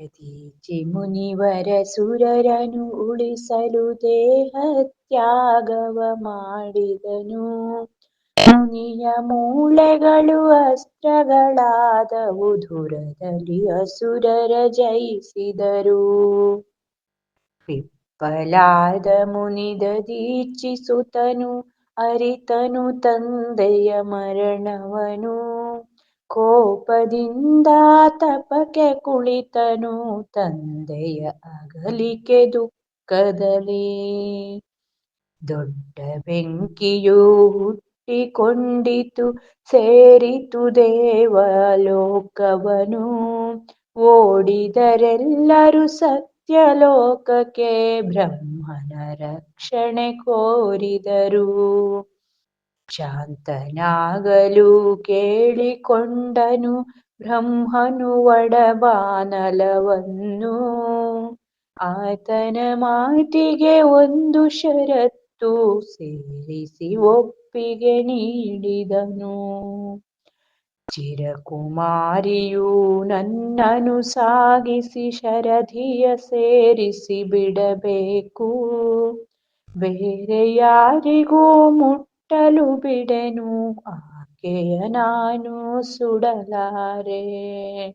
ಪ್ರತೀಚಿ ಮುನಿವರ ಸುರರನು ಉಳಿಸಲು ದೇಹ ತ್ಯಾಗವ ಮಾಡಿದನು ಮುನಿಯ ಮೂಳೆಗಳು ಅಸ್ತ್ರಗಳಾದವು ಧುರದಲ್ಲಿ ಅಸುರರ ಜಯಿಸಿದರು ವಿಪ್ಪಲಾದ ಮುನಿದ ದೀಕ್ಷಿಸುತ್ತನು ಅರಿತನು ತಂದೆಯ ಮರಣವನು ಕೋಪದಿಂದ ತಪಕೆ ಕುಳಿತನು, ತಂದೆಯ ಅಗಲಿಕೆ ದುಃಖದಲ್ಲಿ. ದೊಡ್ಡ ಬೆಂಕಿಯು ಹುಟ್ಟಿಕೊಂಡಿತು, ಸೇರಿತು ದೇವಲೋಕವನು. ಓಡಿದರೆಲ್ಲರೂ ಸತ್ಯಲೋಕಕ್ಕೆ ಬ್ರಹ್ಮನ ರಕ್ಷಣೆ ಕೋರಿದರು. ಶಾಂತನಾಗಲು ಕೇಳಿಕೊಂಡನು ಬ್ರಹ್ಮನು ಒಡಬಾನಲವನ್ನು. ಆತನ ಮಾತಿಗೆ ಒಂದು ಷರತ್ತು ಸೇರಿಸಿ ಒಪ್ಪಿಗೆ ನೀಡಿದನು. ಚಿರಕುಮಾರಿಯು ನನ್ನನು ಸಾಗಿಸಿ ಶರಧಿಯ ಸೇರಿಸಿ ಬಿಡಬೇಕು. ಬೇರೆ ಯಾರಿಗೂ ಮುಟ್ಟಲು ಬಿಡೆನು, ಆಕೆಯ ನಾನು ಸುಡಲಾರೆ.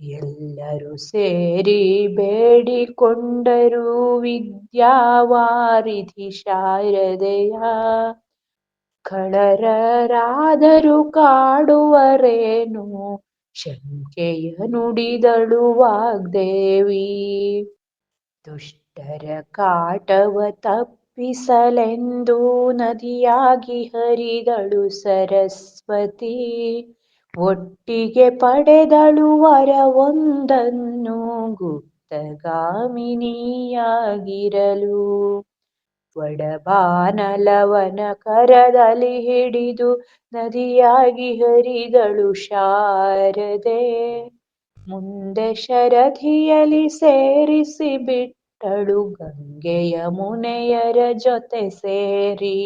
ಎಲ್ಲರೂ ಸೇರಿ ಬೇಡಿಕೊಂಡರು ವಿದ್ಯಾವಾರಿಧಿ ಶಾರದೆಯ. ಕಳರರಾದರೂ ಕಾಡುವರೇನು, ಶಂಕೆಯ ನುಡಿದಳು ವಾಗ್ದೇವಿ. ದುಷ್ಟರ ಕಾಟವ ತಪ್ಪಿಸಲೆಂದು ನದಿಯಾಗಿ ಹರಿದಳು ಸರಸ್ವತಿ. ಒಟ್ಟಿಗೆ ಪಡೆದಳು ವರವೊಂದನ್ನು ಗುಪ್ತಗಾಮಿನಿಯಾಗಿರಲು. ಒಡಬಾನಲವನ ಕರದಲ್ಲಿ ಹಿಡಿದು ನದಿಯಾಗಿ ಹರಿದಳು ಶಾರದೆ. ಮುಂದೆ ಶರಧಿಯಲ್ಲಿ ಸೇರಿಸಿ ಬಿಟ್ಟಳು ಗಂಗೆಯ ಮುನೆಯರ ಜೊತೆ ಸೇರಿ.